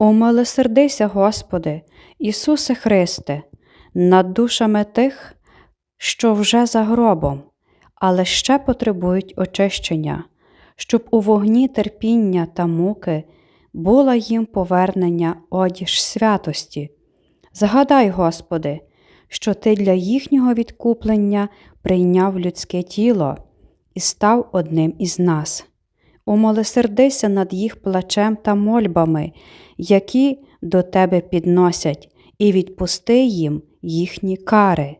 Умилосердися, Господи, Ісусе Христе, над душами тих, що вже за гробом, але ще потребують очищення, щоб у вогні терпіння та муки була їм повернення одіж святості. Згадай, Господи, що Ти для їхнього відкуплення прийняв людське тіло і став одним із нас. Умилосердися над їх плачем та мольбами, які до Тебе підносять, і відпусти їм їхні кари.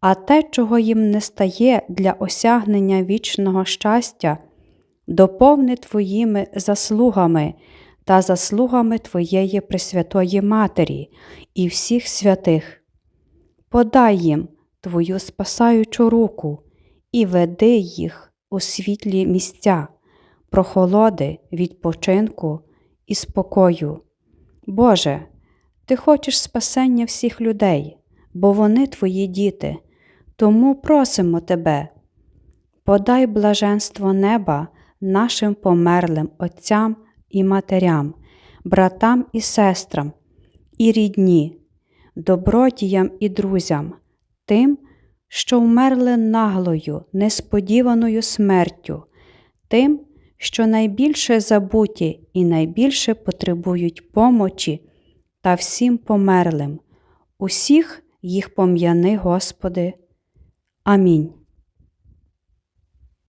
А те, чого їм не стає для осягнення вічного щастя, доповни Твоїми заслугами та заслугами Твоєї Пресвятої Матері і всіх святих. Подай їм Твою спасаючу руку і веди їх у світлі місця, прохолоди, відпочинку і спокою. Боже, Ти хочеш спасення всіх людей, бо вони Твої діти, тому просимо Тебе, подай блаженство неба нашим померлим отцям і матерям, братам і сестрам, і рідні, добродіям і друзям, тим, що вмерли наглою, несподіваною смертю, тим, що найбільше забуті і найбільше потребують помочі та всім померлим, усіх їх пом'яни, Господи. Амінь.